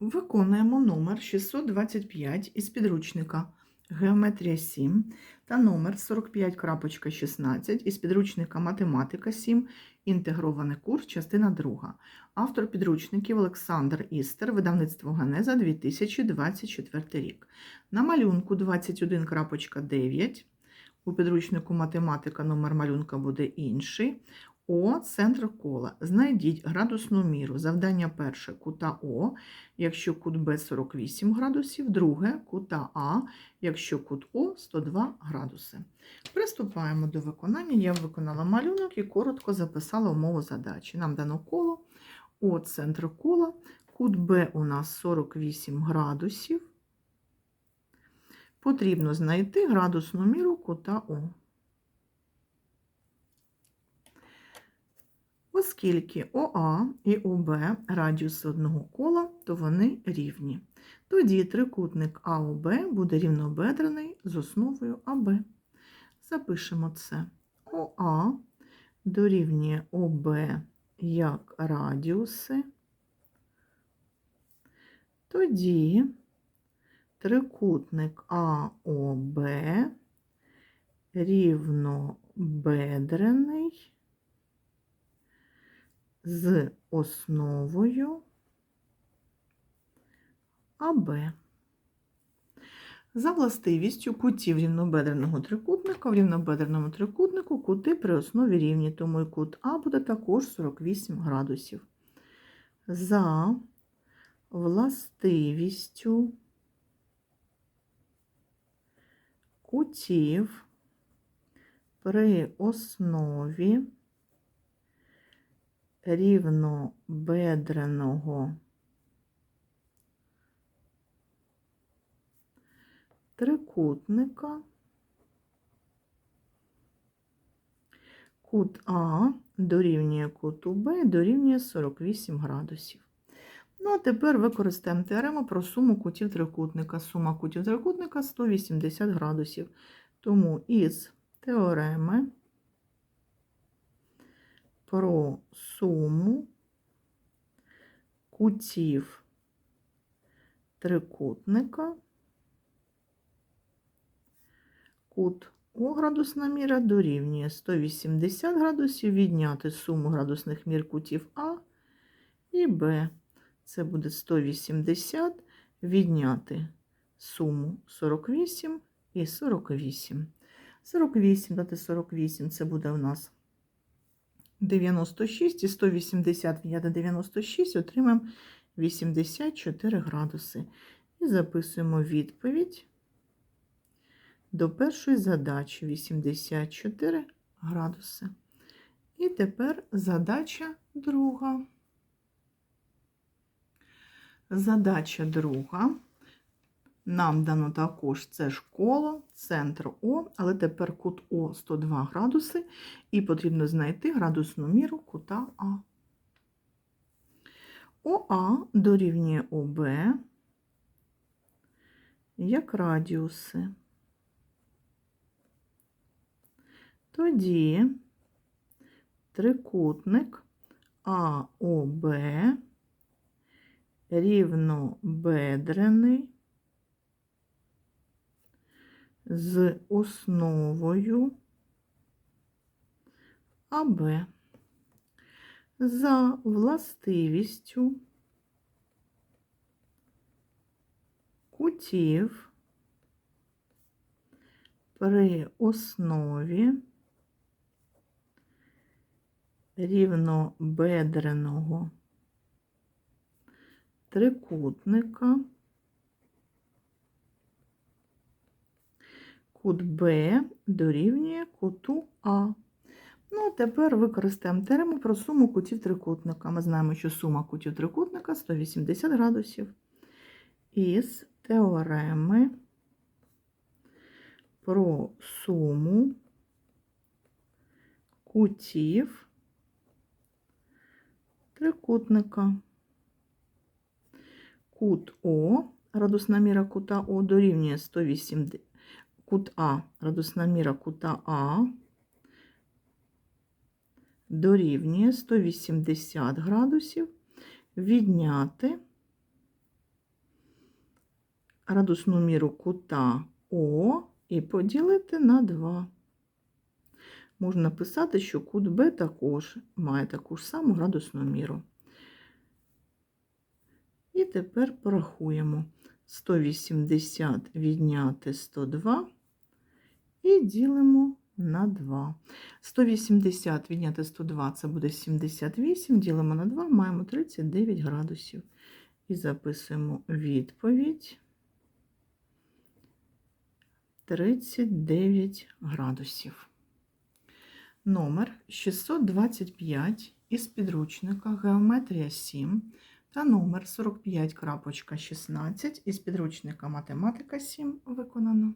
Виконуємо номер 625 із підручника Геометрія 7 та номер 45.16 із підручника Математика 7, інтегрований курс, частина 2. Автор підручників Олександр Істер, видавництво Генеза 2024 рік. На малюнку 21.9. У підручнику математика номер малюнка буде інший. О, центр кола. Знайдіть градусну міру. Завдання перше кута О, якщо кут Б 48 градусів, друге кута А, якщо кут О 102 градуси. Приступаємо до виконання. Я виконала малюнок і коротко записала умову задачі. Нам дано коло, О, центр кола, кут Б у нас 48 градусів. Потрібно знайти градусну міру кута О. Оскільки ОА і ОБ радіуси одного кола, то вони рівні. Тоді трикутник АОБ буде рівнобедрений з основою АБ. Запишемо це. ОА дорівнює ОБ як радіуси. Тоді трикутник АОБ рівнобедрений з основою АБ. За властивістю кутів рівнобедреного трикутника в рівнобедреному трикутнику кути при основі рівні, тому і кут А буде також 48 градусів. За властивістю кутів при основі рівнобедреного трикутника кут А дорівнює куту Б дорівнює 48 градусів. Ну, а тепер використаємо теорему про суму кутів трикутника. Сума кутів трикутника 180 градусів. Тому із теореми про суму кутів трикутника. Кут О градусна міра дорівнює 180 градусів, відняти суму градусних мір кутів А і Б. Це буде 180, відняти суму 48 і 48. 48 дати 48 це буде у нас 96 і 180 відняти 96, отримаємо 84 градуси. І записуємо відповідь до першої задачі 84 градуси. І тепер задача друга. Задача друга. Нам дано також це ж коло, центр О, але тепер кут О 102 градуси, і потрібно знайти градусну міру кута А. ОА дорівнює ОБ як радіуси. Тоді трикутник АОБ рівнобедрений з основою АБ за властивістю кутів при основі рівнобедреного трикутника кут Б дорівнює куту А. Ну, тепер використаємо теорему про суму кутів трикутника. Ми знаємо, що сума кутів трикутника 180 градусів. Із теореми про суму кутів трикутника. Кут О, радусна міра кута О дорівнює 180, кут А, радусна міра кута А дорівнює 180 градусів відняти градусну міру кута О і поділити на 2. Можна написати, що кут Б також має таку ж саму градусну міру. І тепер порахуємо 180 відняти 102 і ділимо на 2. 180 відняти 102 це буде 78, ділимо на 2, маємо 39 градусів. І записуємо відповідь 39 градусів. Номер 625 із підручника Геометрія 7 та номер 45.16 із підручника Математика 7 виконано.